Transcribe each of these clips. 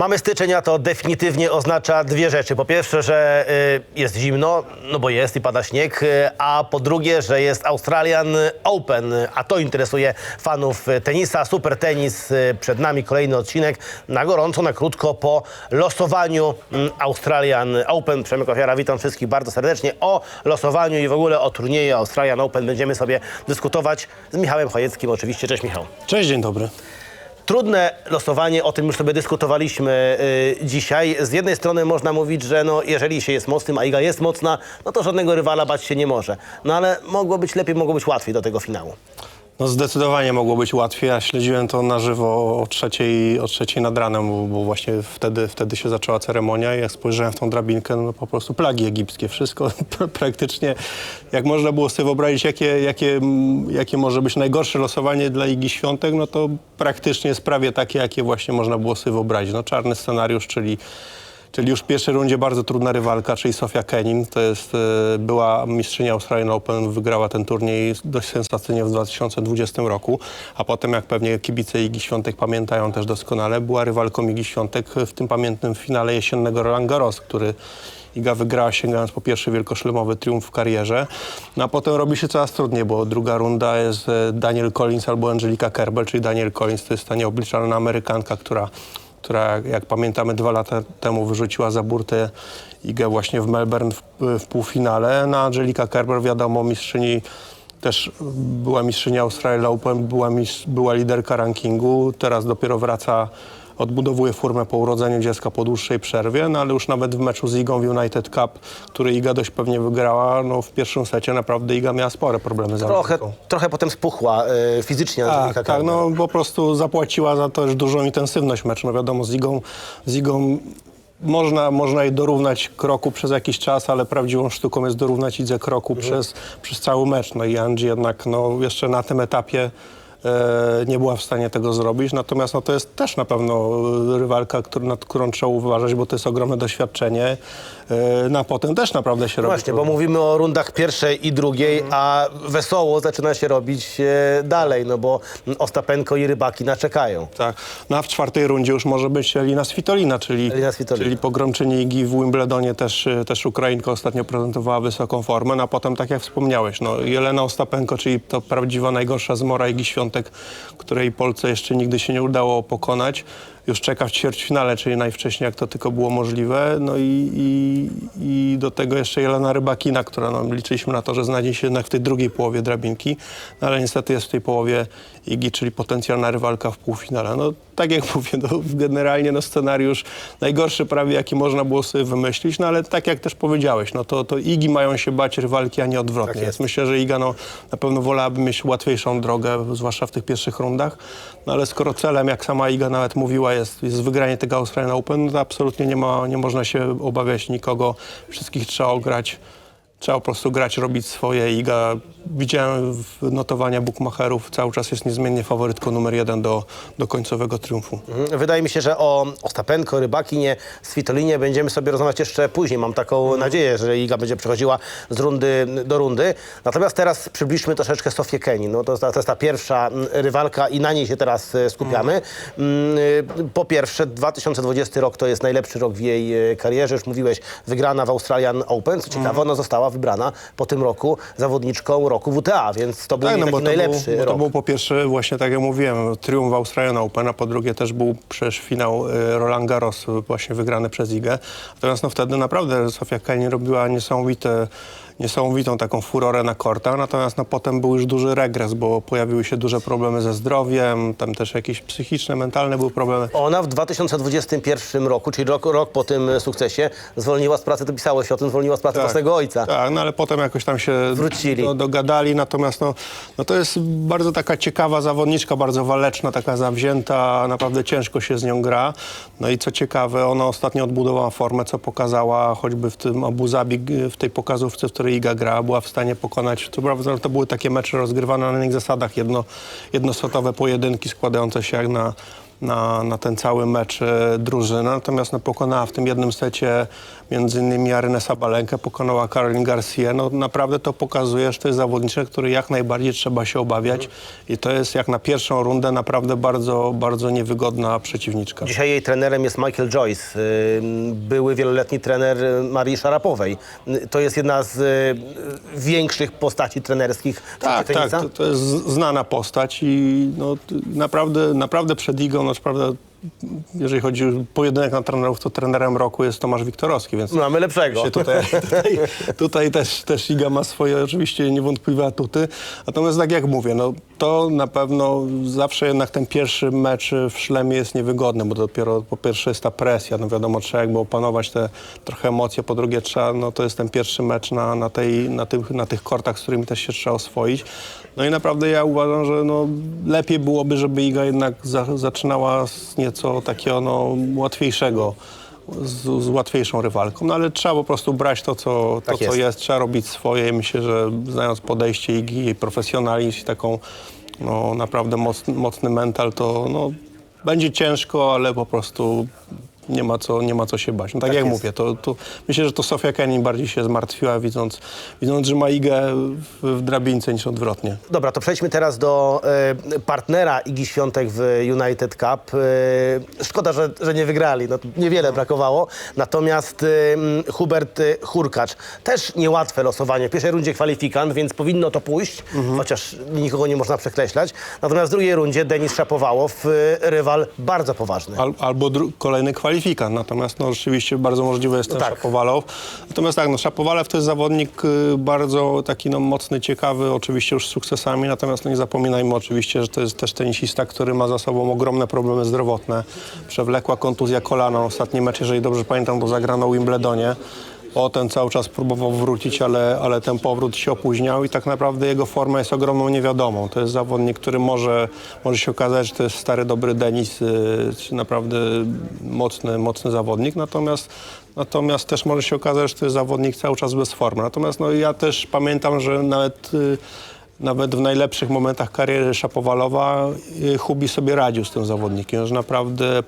Mamy styczeń, a to definitywnie oznacza dwie rzeczy. Po pierwsze, że y, jest zimno, no bo jest i pada śnieg, y, a po drugie, że jest Australian Open, a to interesuje fanów y, tenisa. Super tenis, przed nami kolejny odcinek na gorąco, na krótko po losowaniu mm, Australian Open. Przemek Ofiara, witam wszystkich bardzo serdecznie. O losowaniu i w ogóle o turnieju Australian Open będziemy sobie dyskutować z Michałem Chojeckim oczywiście. Cześć Michał. Cześć, dzień dobry. Trudne losowanie, o tym już sobie dyskutowaliśmy y, dzisiaj. Z jednej strony można mówić, że no, jeżeli się jest mocnym, a Iga jest mocna, no to żadnego rywala bać się nie może. No ale mogło być lepiej, mogło być łatwiej do tego finału. No zdecydowanie mogło być łatwiej. Ja śledziłem to na żywo o trzeciej, o trzeciej nad ranem, bo, bo właśnie wtedy, wtedy się zaczęła ceremonia i jak spojrzałem w tą drabinkę, no po prostu plagi egipskie. Wszystko praktycznie, jak można było sobie wyobrazić, jakie, jakie, jakie może być najgorsze losowanie dla Igi Świątek, no to praktycznie jest prawie takie, jakie właśnie można było sobie wyobrazić. No czarny scenariusz, czyli Czyli już w pierwszej rundzie bardzo trudna rywalka, czyli Sofia Kenin. To jest, e, była mistrzyni Australian Open, wygrała ten turniej dość sensacyjnie w 2020 roku. A potem, jak pewnie kibice Igi Świątek pamiętają też doskonale, była rywalką Igi Świątek w tym pamiętnym finale jesiennego Roland Garros, który Iga wygrała sięgając po pierwszy wielkoszlemowy triumf w karierze. No a potem robi się coraz trudniej, bo druga runda jest e, Daniel Collins albo Angelika Kerber, czyli Daniel Collins to jest ta nieobliczalna Amerykanka, która która, jak pamiętamy, dwa lata temu wyrzuciła za burtę Igę właśnie w Melbourne w, w półfinale. No, Angelika Kerber, wiadomo, mistrzyni też była mistrzyni Australian Open, była, była liderka rankingu, teraz dopiero wraca, odbudowuje formę po urodzeniu dziecka po dłuższej przerwie, no ale już nawet w meczu z Igą w United Cup, który Iga dość pewnie wygrała, no w pierwszym secie naprawdę Iga miała spore problemy z Trochę, trochę potem spuchła y, fizycznie Tak, tak, no po prostu zapłaciła za to już dużą intensywność meczu. No wiadomo, z Igą, z Igą można, można jej dorównać kroku przez jakiś czas, ale prawdziwą sztuką jest dorównać Idze kroku przez, przez cały mecz. No i Angie jednak no, jeszcze na tym etapie nie była w stanie tego zrobić. Natomiast no, to jest też na pewno rywalka, który, nad którą trzeba uważać, bo to jest ogromne doświadczenie. E, na potem też naprawdę się robi. Właśnie, bo mówimy o rundach pierwszej i drugiej, a wesoło zaczyna się robić e, dalej, no bo Ostapenko i Rybaki naczekają. Tak. No a w czwartej rundzie już może być Elina Svitolina, czyli, Elina Svitolina. czyli pogromczyni Igi w Wimbledonie też, też Ukrainka ostatnio prezentowała wysoką formę, no a potem tak jak wspomniałeś, no Jelena Ostapenko, czyli to prawdziwa najgorsza zmora Igi Której Polce jeszcze nigdy się nie udało pokonać. Już czeka w ćwierćfinale, czyli najwcześniej jak to tylko było możliwe. No i, i, i do tego jeszcze Jelena Rybakina, która no, liczyliśmy na to, że znajdzie się jednak w tej drugiej połowie drabinki, no, ale niestety jest w tej połowie Igi, czyli potencjalna rywalka w półfinale. No tak jak mówię, no, generalnie no, scenariusz najgorszy prawie jaki można było sobie wymyślić, no ale tak jak też powiedziałeś, no to, to Igi mają się bać rywalki, a nie odwrotnie. Tak. Więc myślę, że Iga no, na pewno wolałaby mieć łatwiejszą drogę, zwłaszcza w tych pierwszych rundach. No ale skoro celem, jak sama Iga nawet mówiła, jest, jest wygranie tego Australian Open, absolutnie nie, ma, nie można się obawiać nikogo. Wszystkich trzeba ograć. Trzeba po prostu grać, robić swoje. Iga, widziałem notowania bookmacherów, cały czas jest niezmiennie faworytką numer jeden do, do końcowego triumfu. Mhm. Wydaje mi się, że o Ostapenko, Rybakinie, Svitolinie będziemy sobie rozmawiać jeszcze później. Mam taką nadzieję, że Iga będzie przechodziła z rundy do rundy. Natomiast teraz przybliżmy troszeczkę Sofię Kenin. No to, jest ta- to jest ta pierwsza mm, rywalka i na niej się teraz e, skupiamy. Mm, y, Po pierwsze, 2020 rok to jest najlepszy rok w jej e, karierze. Już mówiłeś, wygrana w Australian Open. Co ciekawe, ona została wybrana po tym roku zawodniczką roku WTA, więc to był taki Tak, no to, najlepszy był, rok. to był po pierwsze, właśnie tak jak mówiłem, triumf Australian Open, a po drugie też był przecież finał y, Roland Garros właśnie wygrany przez Igę. Natomiast no wtedy naprawdę Sofia Kenin robiła niesamowite niesamowitą taką furorę na kortach, natomiast no, potem był już duży regres, bo pojawiły się duże problemy ze zdrowiem, tam też jakieś psychiczne, mentalne były problemy. Ona w 2021 roku, czyli rok, rok po tym e, sukcesie, zwolniła z pracy, to pisało się o tym, zwolniła z pracy własnego ojca. Tak, no ale potem jakoś tam się Wrócili. No, dogadali, natomiast no, no to jest bardzo taka ciekawa zawodniczka, bardzo waleczna, taka zawzięta, naprawdę ciężko się z nią gra. No i co ciekawe, ona ostatnio odbudowała formę, co pokazała choćby w tym Abu Zabi, w tej pokazówce, w której Iga grała, była w stanie pokonać, co prawda to były takie mecze rozgrywane na innych zasadach, jedno, jednosetowe pojedynki składające się jak na na, na ten cały mecz e, drużyny. Natomiast no, pokonała w tym jednym secie między innymi Arynę Sabalenkę, pokonała Karolin Garcia. No, naprawdę to pokazuje, że to jest zawodniczek, który jak najbardziej trzeba się obawiać i to jest jak na pierwszą rundę naprawdę bardzo, bardzo niewygodna przeciwniczka. Dzisiaj jej trenerem jest Michael Joyce, y, były wieloletni trener y, Marii Szarapowej. Y, To jest jedna z y, większych postaci trenerskich w Tak, tak, tenisa. to, to jest znana postać i no, t- naprawdę, naprawdę przed ligą, no, prawda, jeżeli chodzi o pojedynek na trenerów, to trenerem roku jest Tomasz Wiktorowski, więc Mamy lepszego. się tutaj, tutaj, tutaj też, też Liga ma swoje oczywiście niewątpliwe atuty. Natomiast tak jak mówię, no, to na pewno zawsze jednak ten pierwszy mecz w szlemie jest niewygodny, bo dopiero po pierwsze jest ta presja, no wiadomo, trzeba jakby opanować te trochę emocje, po drugie trzeba, no to jest ten pierwszy mecz na, na, tej, na, tych, na tych kortach, z którymi też się trzeba oswoić. No i naprawdę ja uważam, że no, lepiej byłoby, żeby Iga jednak za, zaczynała z nieco takiego no, łatwiejszego z, z łatwiejszą rywalką, no ale trzeba po prostu brać to, co, to, Tak co jest. jest, trzeba robić swoje. Myślę, że znając podejście Igi, jej profesjonalizm i taką no, naprawdę mocny, mocny mental, to no, będzie ciężko, ale po prostu nie ma co, nie ma co się bać. No, tak, Tak jak jest. mówię, to, to myślę, że to Sofia Kenin bardziej się zmartwiła, widząc, widząc że ma Igę w, w drabince niż odwrotnie. Dobra, to przejdźmy teraz do e, partnera Igi Świątek w United Cup. E, szkoda, że, że nie wygrali, no, niewiele brakowało. Natomiast m, Hubert Hurkacz, też niełatwe losowanie. W pierwszej rundzie kwalifikant, więc powinno to pójść, chociaż nikogo nie można przekreślać. Natomiast w drugiej rundzie Denis Szapowałow, rywal bardzo poważny. Al, albo kolejny kwalifikant. Natomiast no, rzeczywiście bardzo możliwe jest ten tak. Szapowalow. Natomiast tak, no, Szapowalew to jest zawodnik y, bardzo taki no, mocny, ciekawy, oczywiście już z sukcesami. Natomiast no, nie zapominajmy oczywiście, że to jest też tenisista, który ma za sobą ogromne problemy zdrowotne. Przewlekła kontuzja kolana. Ostatni mecz, jeżeli dobrze pamiętam, to zagrano w Wimbledonie. Potem cały czas próbował wrócić, ale, ale ten powrót się opóźniał i tak naprawdę jego forma jest ogromną niewiadomą. To jest zawodnik, który może, może się okazać, że to jest stary, dobry Denis, yy, czy naprawdę mocny, mocny zawodnik, natomiast, natomiast też może się okazać, że to jest zawodnik cały czas bez formy. Natomiast no, ja też pamiętam, że nawet... Yy, nawet w najlepszych momentach kariery Szapowalowa y, Hubi sobie radził z tym zawodnikiem, że naprawdę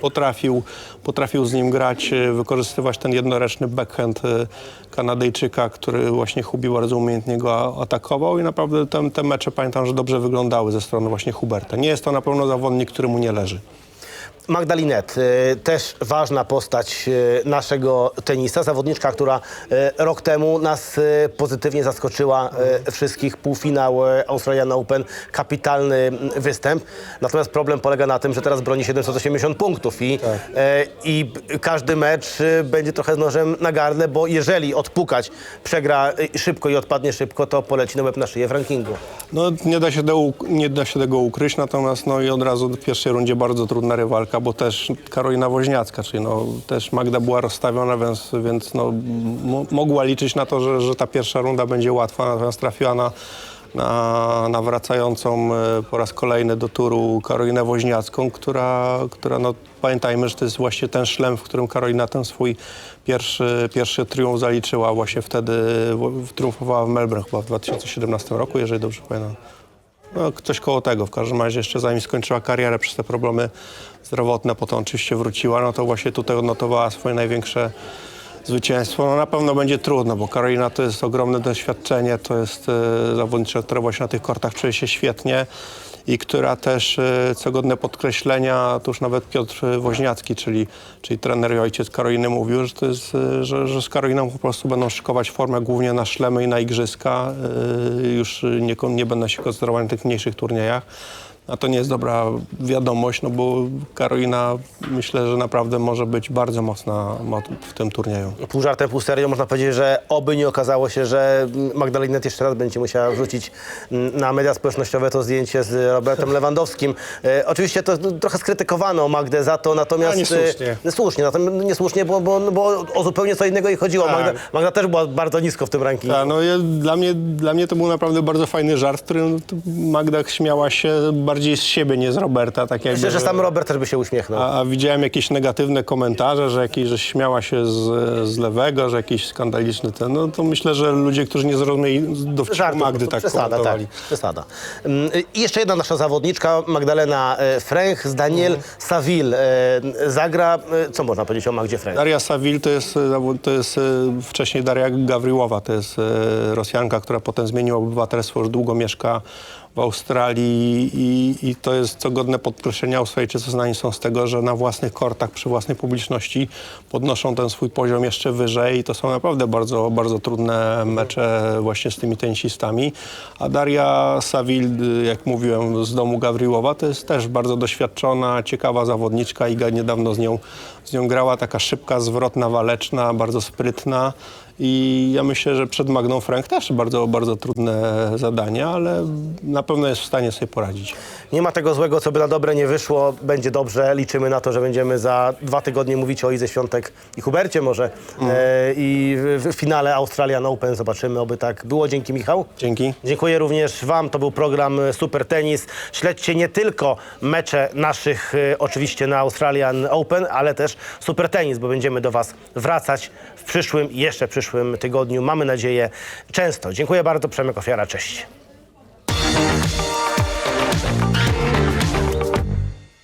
potrafił, potrafił z nim grać, y, wykorzystywać ten jednoręczny backhand y, Kanadyjczyka, który właśnie Hubi bardzo umiejętnie go atakował i naprawdę te, te mecze pamiętam, że dobrze wyglądały ze strony właśnie Huberta. Nie jest to na pewno zawodnik, który mu nie leży. Magdalinet, y, też ważna postać y, naszego tenisa, zawodniczka, która y, rok temu nas pozytywnie zaskoczyła wszystkich. Półfinał Australian Open, kapitalny występ. Natomiast problem polega na tym, że teraz broni 780 punktów i, y, i każdy mecz będzie trochę z nożem na gardle, bo jeżeli odpukać przegra szybko i odpadnie szybko, to poleci na łeb na szyję w rankingu. No, nie da, się tego, nie da się tego ukryć, natomiast no i od razu w pierwszej rundzie bardzo trudna rywalka, bo też Karolina Woźniacka, czyli no, też Magda była rozstawiona, więc, więc no, mo- mogła liczyć na to, że, że ta pierwsza runda będzie łatwa, natomiast trafiła na, na, na wracającą e, po raz kolejny do turu Karolinę Woźniacką, która, która no, pamiętajmy, że to jest właśnie ten szlem, w którym Karolina ten swój pierwszy, pierwszy triumf zaliczyła, właśnie wtedy triumfowała w Melbourne chyba w 2017 roku, jeżeli dobrze pamiętam. No, coś koło tego. W każdym razie jeszcze zanim skończyła karierę przez te problemy zdrowotne, potem oczywiście wróciła, no to właśnie tutaj odnotowała swoje największe zwycięstwo. No na pewno będzie trudno, bo Karolina to jest ogromne doświadczenie, to jest e, zawodniczka, która właśnie na tych kortach czuje się świetnie i która też, e, co godne podkreślenia, to już nawet Piotr Woźniacki, czyli, czyli trener i ojciec Karoliny mówił, że, to jest, e, że, że z Karoliną po prostu będą szykować formę głównie na szlemy i na igrzyska. E, Już nie, nie będą się koncentrować na tych mniejszych turniejach. A to nie jest dobra wiadomość, no bo Karolina myślę, że naprawdę może być bardzo mocna mo- w tym turnieju. Pół żartem, pół serio można powiedzieć, że oby nie okazało się, że Magdalena jeszcze raz będzie musiała wrzucić mm, na media społecznościowe to zdjęcie z Robertem Lewandowskim. E, oczywiście to trochę skrytykowano Magdę za to, natomiast... A, niesłusznie. E, słusznie, natomiast niesłusznie, bo, bo, bo o zupełnie co innego jej chodziło. Tak. Magda, Magda też była bardzo nisko w tym rankingu. Tak, no ja, dla, mnie, dla mnie to był naprawdę bardzo fajny żart, w którym Magda śmiała się bardziej bardziej z siebie, nie z Roberta. Tak jakby, Myślę, że sam Robert też by się uśmiechnął. A, a widziałem jakieś negatywne komentarze, że, jakiś, że śmiała się z, z lewego, że jakiś skandaliczny ten. No to myślę, że ludzie, którzy nie zrozumieli dowcipu Magdy to tak przesada, komentowali. tak, przesada. Mm, I jeszcze jedna nasza zawodniczka, Magdalena e, Fręch z Daniel Mhm. Saville. E, Zagra, e, co można powiedzieć o Magdzie Fręch? Daria Savil to jest, to jest wcześniej Daria Gawriłowa, to jest Rosjanka, która potem zmieniła obywatelstwo, już długo mieszka Australii i, i to jest co godne podkreślenia. Australijczycy znani są z tego, że na własnych kortach, przy własnej publiczności podnoszą ten swój poziom jeszcze wyżej i to są naprawdę bardzo, bardzo trudne mecze właśnie z tymi tenisistami. A Daria Savil, jak mówiłem, z domu Gawriłowa, to jest też bardzo doświadczona, ciekawa zawodniczka. Iga niedawno z nią, z nią grała, taka szybka, zwrotna, waleczna, bardzo sprytna. I ja myślę, że przed Magną Frank też bardzo, bardzo trudne zadania, ale na pewno jest w stanie sobie poradzić. Nie ma tego złego, co by na dobre nie wyszło. Będzie dobrze. Liczymy na to, że będziemy za dwa tygodnie mówić o Ize Świątek i Hubercie może. Mm. E, I w, w finale Australian Open zobaczymy, oby tak było. Dzięki Michał. Dzięki. Dziękuję również Wam. To był program Super Tenis. Śledźcie nie tylko mecze naszych, e, oczywiście na Australian Open, ale też Super Tenis, bo będziemy do Was wracać w przyszłym, jeszcze przyszłym tygodniu. Mamy nadzieję często. Dziękuję bardzo. Przemek Ofiara. Cześć.